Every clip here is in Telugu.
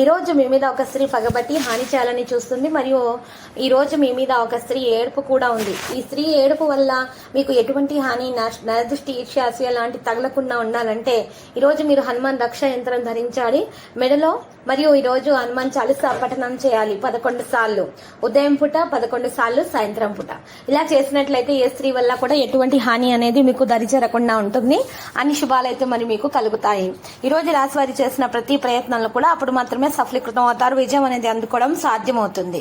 ఈరోజు మీ మీద ఒక స్త్రీ పగబట్టి హాని చేయాలని చూస్తుంది. మరియు ఈరోజు మీ మీద ఒక స్త్రీ ఏడుపు కూడా ఉంది. ఈ స్త్రీ ఏడుపు వల్ల మీకు ఎటువంటి హాని నరదృష్టి ఈర్ష్యాస్య లాంటి తగలకుండా ఉండాలంటే ఈరోజు మీరు హనుమాన్ రక్ష యంత్రం ధరించాలి. మెడలో మరియు ఈరోజు హనుమాన్ చాలీసా పఠనం చేయాలి. పదకొండు సార్లు. ఉదయం పూట పదకొండు సార్లు సాయంత్రం పూట. ఇలా చేసినట్లయితే ఏ స్త్రీ వల్ల కూడా ఎటువంటి హాని అనేది మీకు దరిచేరకుండా ఉంటుంది. అన్ని శుభాలైతే మరి మీకు కలుగుతాయి. ఈరోజు రాశివారి చేసిన ప్రతి ప్రయత్నంలో కూడా అప్పుడు మాత్రం మాత్రమే సఫలీకృతం అవుతారు. విజయం అనేది అందుకోవడం సాధ్యమవుతుంది.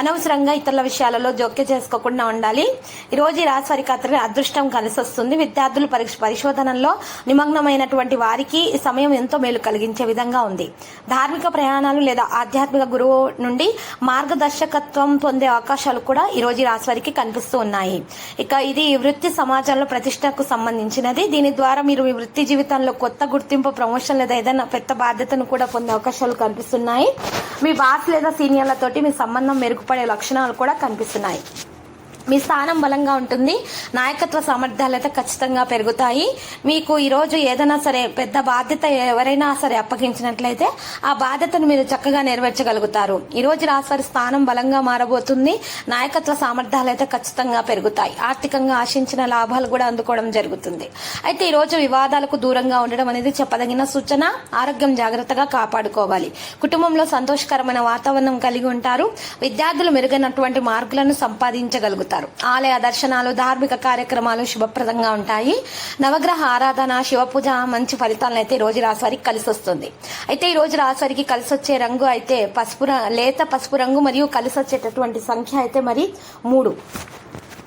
అనవసరంగా ఇతరుల విషయాలలో జోక్య చేసుకోకుండా ఉండాలి. ఈ రోజు ఈ రాశి వారికి అతని అదృష్టం కలిసి వస్తుంది విద్యార్థులు పరీక్ష పరిశోధనలో నిమగ్నమైనటువంటి వారికి సమయం ఎంతో మేలు కలిగించే విధంగా ఉంది. ధార్మిక ప్రయాణాలు లేదా ఆధ్యాత్మిక గురువు నుండి మార్గదర్శకత్వం పొందే అవకాశాలు కూడా ఈ రోజు ఈ రాశి వారికి కనిపిస్తూ ఉన్నాయి. ఇక ఇది వృత్తి సమాజంలో ప్రతిష్టకు సంబంధించినది. దీని ద్వారా మీరు మీ వృత్తి జీవితంలో కొత్త గుర్తింపు ప్రమోషన్ లేదా ఏదైనా పెద్ద బాధ్యతను కూడా పొందే అవకాశాలు కనిపిస్తున్నాయి. మీ బాస్ లేదా సీనియర్లతోటి మీ సంబంధం మెరుగుపడే లక్షణాలు కూడా కనిపిస్తున్నాయి. మీ స్థానం బలంగా ఉంటుంది. నాయకత్వ సామర్థ్యాలు అయితే ఖచ్చితంగా పెరుగుతాయి. మీకు ఈరోజు ఏదైనా సరే పెద్ద బాధ్యత ఎవరైనా సరే అప్పగించినట్లయితే ఆ బాధ్యతను మీరు చక్కగా నెరవేర్చగలుగుతారు. ఈరోజు రాసారి రాశివారి స్థానం బలంగా మారబోతుంది. నాయకత్వ సామర్థ్యాలు అయితే ఖచ్చితంగా పెరుగుతాయి. ఆర్థికంగా ఆశించిన లాభాలు కూడా అందుకోవడం జరుగుతుంది. అయితే ఈరోజు వివాదాలకు దూరంగా ఉండడం అనేది చెప్పదగిన సూచన. ఆరోగ్యం జాగ్రత్తగా కాపాడుకోవాలి. కుటుంబంలో సంతోషకరమైన వాతావరణం కలిగి ఉంటారు. విద్యార్థులు మెరుగైనటువంటి మార్కులను సంపాదించగలుగుతారు. ఆలయ దర్శనాలు ధార్మిక కార్యక్రమాలు శుభప్రదంగా ఉంటాయి. నవగ్రహ ఆరాధన శివపూజ మంచి ఫలితాలను అయితే రోజు రాశివారికి కలిసి వస్తుంది అయితే ఈ రోజు రాశివారికి కలిసి వచ్చే రంగు అయితే పసుపు లేత పసుపు రంగు మరియు కలిసి వచ్చేటటువంటి సంఖ్య అయితే మరి మూడు.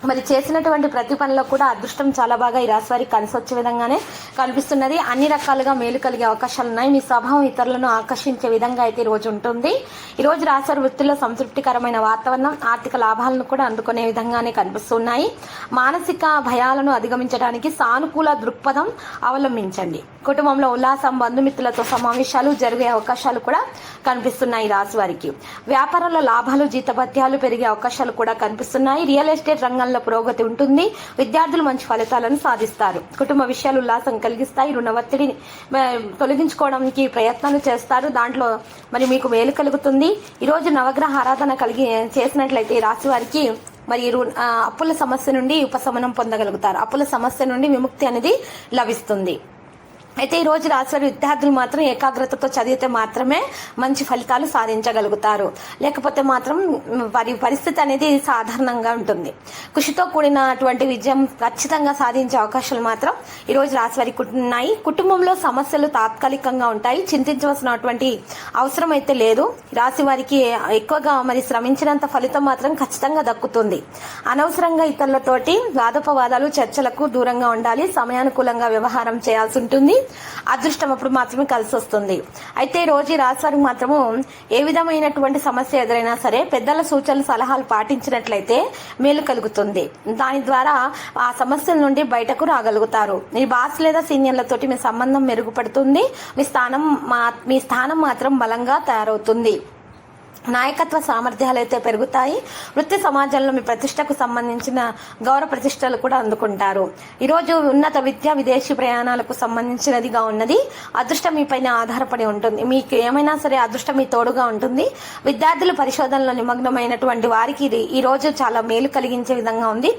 మరి చేసినటువంటి ప్రతి పనిలో కూడా అదృష్టం చాలా బాగా ఈ రాశి వారికి కలిసి వచ్చే విధంగానే కనిపిస్తున్నది. అన్ని రకాలుగా మేలు కలిగే అవకాశాలు ఉన్నాయి. మీ స్వభావం ఇతరులను ఆకర్షించే విధంగా అయితే ఈ రోజు ఉంటుంది. ఈ రోజు రాశి వృత్తిలో సంతృప్తికరమైన వాతావరణం ఆర్థిక లాభాలను కూడా అందుకునే విధంగానే కనిపిస్తున్నాయి. మానసిక భయాలను అధిగమించడానికి సానుకూల దృక్పథం అవలంబించండి. కుటుంబంలో ఉల్లాసం బంధుమిత్రులతో సమావేశాలు జరిగే అవకాశాలు కూడా కనిపిస్తున్నాయి ఈ రాశి వారికి. వ్యాపారంలో లాభాలు జీతభత్యాలు పెరిగే అవకాశాలు కూడా కనిపిస్తున్నాయి. రియల్ ఎస్టేట్ రంగంలో పురోగతి ఉంటుంది. విద్యార్థులు మంచి ఫలితాలను సాధిస్తారు. కుటుంబ విషయాలు ఉల్లాసం కలిగిస్తాయి. రుణ ఒత్తిడిని తొలగించుకోవడానికి ప్రయత్నాలు చేస్తారు. దాంట్లో మరి మీకు మేలు కలుగుతుంది. ఈరోజు నవగ్రహ ఆరాధన కలిగి చేసినట్లయితే రాశి వారికి మరి అప్పుల సమస్య నుండి ఉపశమనం పొందగలుగుతారు. అప్పుల సమస్య నుండి విముక్తి అనేది లభిస్తుంది. అయితే ఈ రోజు రాశివారి విద్యార్థులు మాత్రం ఏకాగ్రతతో చదివితే మాత్రమే మంచి ఫలితాలు సాధించగలుగుతారు. లేకపోతే మాత్రం వారి పరిస్థితి అనేది సాధారణంగా ఉంటుంది. కృషితో కూడినటువంటి విజయం ఖచ్చితంగా సాధించే అవకాశాలు మాత్రం ఈ రోజు రాశి వారికి ఉన్నాయి. కుటుంబంలో సమస్యలు తాత్కాలికంగా ఉంటాయి. చింతించవలసినటువంటి అవసరం అయితే లేదు. రాశి వారికి ఎక్కువగా మరి శ్రమించినంత ఫలితం మాత్రం ఖచ్చితంగా దక్కుతుంది. అనవసరంగా ఇతరులతోటి వాదోపవాదాలు చర్చలకు దూరంగా ఉండాలి. సమయానుకూలంగా వ్యవహారం చేయాల్సి ఉంటుంది. అదృష్టం అప్పుడు మాత్రమే కలిసి వస్తుంది అయితే ఈ రోజు రాశివారికి మాత్రము ఏ విధమైనటువంటి సమస్య ఎదురైనా సరే పెద్దల సూచనలు సలహాలు పాటించినట్లయితే మేలు కలుగుతుంది. దాని ద్వారా ఆ సమస్యల నుండి బయటకు రాగలుగుతారు. మీ బాస్ లేదా సీనియర్లతోటి మీ సంబంధం మెరుగుపడుతుంది. మీ స్థానం మా మీ స్థానం మాత్రం బలంగా తయారవుతుంది. నాయకత్వ సామర్థ్యాలు అయితే పెరుగుతాయి. వృత్తి సమాజంలో మీ ప్రతిష్టకు సంబంధించిన గౌరవ ప్రతిష్టలు కూడా అందుకుంటారు. ఈరోజు ఉన్నత విద్య విదేశీ ప్రయాణాలకు సంబంధించినదిగా ఉన్నది. అదృష్టం మీ పైన ఆధారపడి ఉంటుంది. మీకు ఏమైనా సరే అదృష్టం మీ తోడుగా ఉంటుంది. విద్యార్థులు పరిశోధనలో నిమగ్నమైనటువంటి వారికి ఇది ఈరోజు చాలా మేలు కలిగించే విధంగా ఉంది.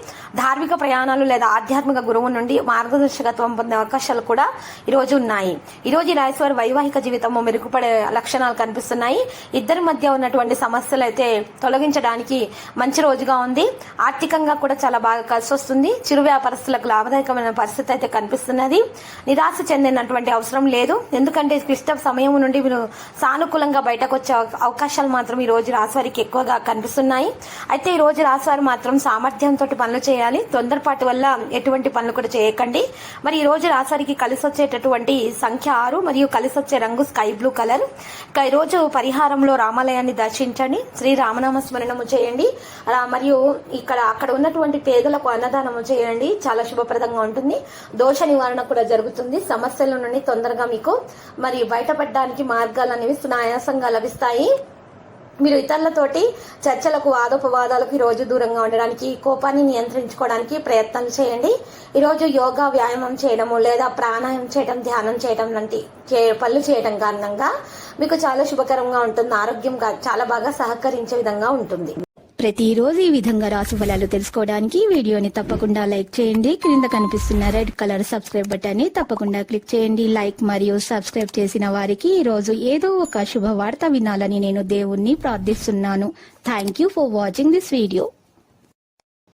ధార్మిక ప్రయాణాలు లేదా ఆధ్యాత్మిక గురువు నుండి మార్గదర్శకత్వం పొందే అవకాశాలు కూడా ఈ రోజు ఉన్నాయి ఈ రోజు ఈ రాశివారి వైవాహిక జీవితము మెరుగుపడే లక్షణాలు కనిపిస్తున్నాయి. ఇద్దరి మధ్య ఉన్నటువంటి సమస్యలు అయితే తొలగించడానికి మంచి రోజుగా ఉంది. ఆర్థికంగా కూడా చాలా బాగా కలిసి వస్తుంది. చిరు వ్యాపారస్తులకు లాభదాయకమైన పరిస్థితి అయితే కనిపిస్తున్నది. నిరాశ చెందినటువంటి అవసరం లేదు. ఎందుకంటే క్లిష్ట సమయం నుండి మీరు సానుకూలంగా బయటకు వచ్చే అవకాశాలు మాత్రం ఈ రోజు రాశివారికి ఎక్కువగా కనిపిస్తున్నాయి. అయితే ఈ రోజు రాశివారు మాత్రం సామర్థ్యంతో పనులు చేయాలి. తొందరపాటు వల్ల ఎటువంటి పనులు కూడా చేయకండి. మరి ఈ రోజు రాశివారికి కలిసి వచ్చేటటువంటి సంఖ్య ఆరు మరియు కలిసి వచ్చే రంగు స్కై బ్లూ కలర్. ఈ రోజు పరిహారంలో రామాలయాన్ని రచించండి. శ్రీరామనామ స్మరణము చేయండి. అలా మరియు ఇక్కడ అక్కడ ఉన్నటువంటి పేదలకు అన్నదానము చేయండి. చాలా శుభప్రదంగా ఉంటుంది. దోష నివారణ కూడా జరుగుతుంది. సమస్యల నుండి తొందరగా మీకు మరి బయటపడడానికి మార్గాలు అనేవి సునాయాసంగా లభిస్తాయి. మీరు ఇతరులతోటి చర్చలకు వాదోపవాదాలకు ఈ రోజు దూరంగా ఉండడానికి కోపాన్ని నియంత్రించుకోవడానికి ప్రయత్నం చేయండి. ఈరోజు యోగా వ్యాయామం చేయడము లేదా ప్రాణాయామం చేయడం ధ్యానం చేయడం లాంటి పనులు చేయడం కారణంగా మీకు చాలా శుభకరంగా ఉంటుంది ఆరోగ్యంగా చాలా బాగా సహకరించే విధంగా ఉంటుంది. ప్రతిరోజు ఈ విధంగా రాసు ఫలాలు తెలుసుకోవడానికి వీడియోని తప్పకుండా లైక్ చేయండి. క్రింద కనిపిస్తున్న రెడ్ కలర్ సబ్స్క్రైబ్ బటన్ని తప్పకుండా క్లిక్ చేయండి. లైక్ మరియు సబ్స్క్రైబ్ చేసిన వారికి ఈ రోజు ఏదో ఒక శుభవార్త వినాలని నేను దేవుణ్ణి ప్రార్థిస్తున్నాను. Thank you for watching this video